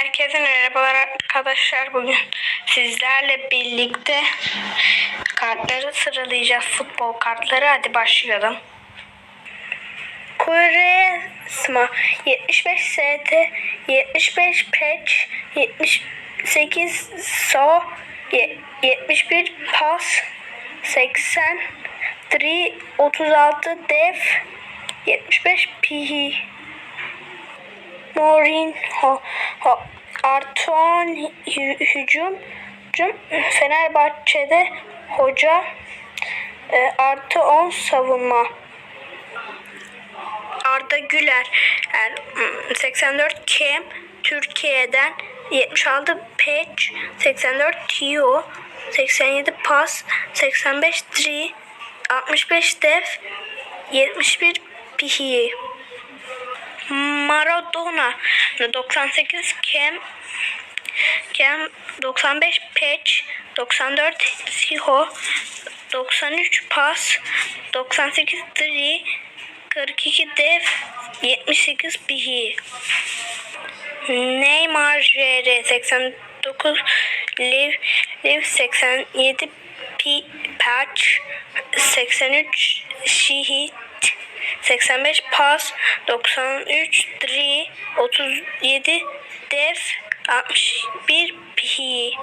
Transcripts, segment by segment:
Herkese merhabalar arkadaşlar. Bugün sizlerle birlikte kartları sıralayacağız. Futbol kartları. Hadi başlayalım. Quaresma 75 ST 75 Patch 78 So ye- 71 Pas 80 3 36 Def 75 Pihi Mourinho Arton hü- hücum hücum Fenerbahçe'de hoca e, artı 10 savunma. Arda Güler er, mm, 84 Kem Türkiye'den 76 Peç 84 Tio 87 Pas 85 Tri 65 Def 71 Pihi Maradona. 98 Kem Kem 95 Patch 94 Siho 93 Pas 98 Dri 42 Def 78 Bihi. Neymar JR 89 Liv Liv 87 P Patch 83 Şihit 85 Pas 93 Dri 37 Def 61 Pi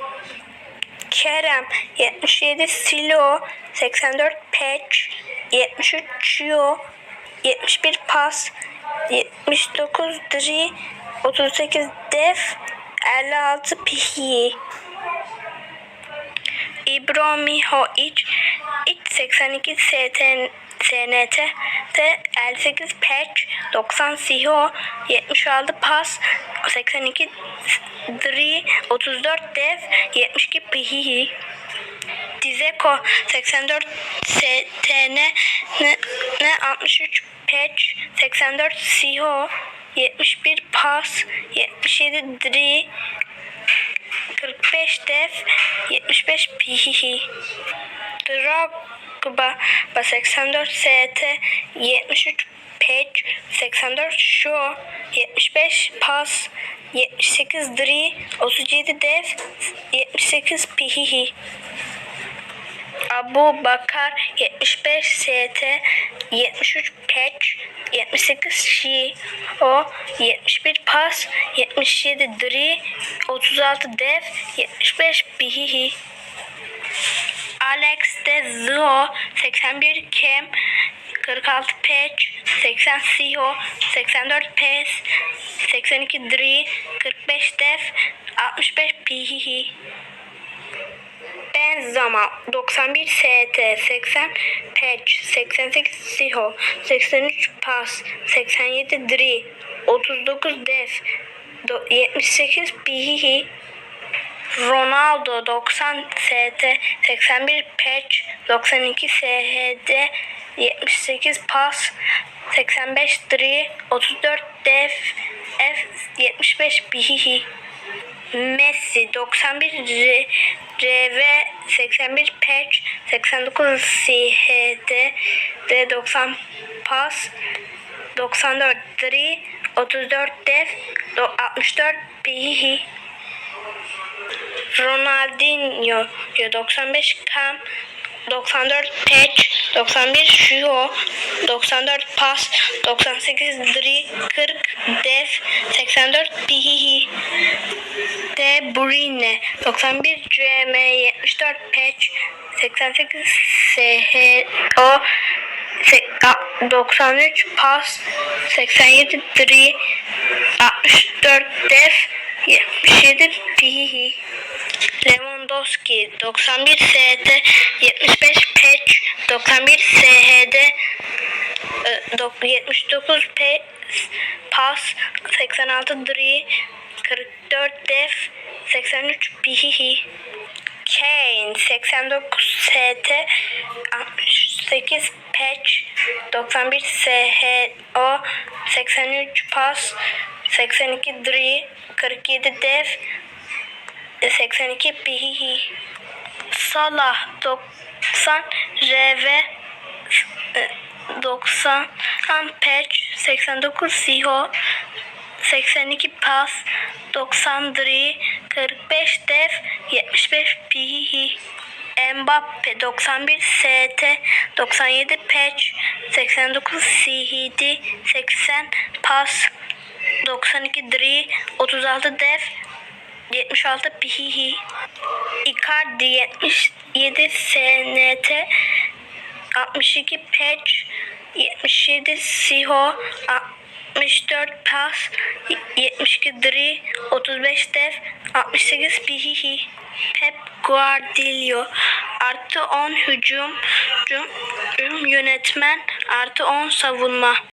Kerem 77 Silo 84 Patch 73 Chio 71 Pas 79 Dri 38 Def 56 Pi İbrahimovic iç 82 ST SNT T 58 Patch 90 Siho 76 Pas 82 Dri 34 Def 72 Pihi Dizeko 84 STN ne, ne 63 Patch 84 Siho 71 Pas 77 Dri 45 Def 75 Pihi Drogba 84 ST 73 Patch 84 Show 75 Pas 78 Dri 37 Def 78 Pihi Abu Bakar 75 ST 73 Patch 78 Şi O 71 Pas 77 Dri 36 Def 75 Bihihi Alex de Zio 81 Kem 46 Patch 80 Siho 84 Pes 82 Dri 45 Def 65 Pihihi. Benzema 91 ST 80 Patch 88 Siho 83 Pas 87 Dri 39 Def do- 78 Pihihi Ronaldo 90 ST 81 Patch 92 SHD 78 Pas 85 Dri 34 Def F 75 Pihihi. Messi 91 R- RV 81 Patch 89 CHD D90 Pas 94 Dri 34 Def do- 64 Pihi Ronaldinho 95 Cam 94 Patch 91 Şuo 94 Pas 98 Dri 40 Def 84 Pihihi De Bruyne 91 CM 74 Patch 88 SHO 93 Pas 87 Dri 64 Def 77 Pihi Lewandowski 91 ST 75 Patch 91 SHD e, dok- 79 P Pas 86 Dri 44 Def 83 Pihihi. Kane 89 ST 68 Patch 91 SHO 83 Pas 82 Dri 47 Def 82 Pihihi. Salah 90 RV e, 90 Patch 89 Siho 82 Pas 93 45 def 75 pihi Mbappe 91 ST 97 Patch 89 CHD 80 Pas 92 Dri 36 Def 76 Pihihi. Icardi 77 SNT 62 Patch 77 Siho 64 Pas 72 Dri 35 Def 68 Pihihi. Pep Guardiola artı 10 hücum hücum yönetmen artı 10 savunma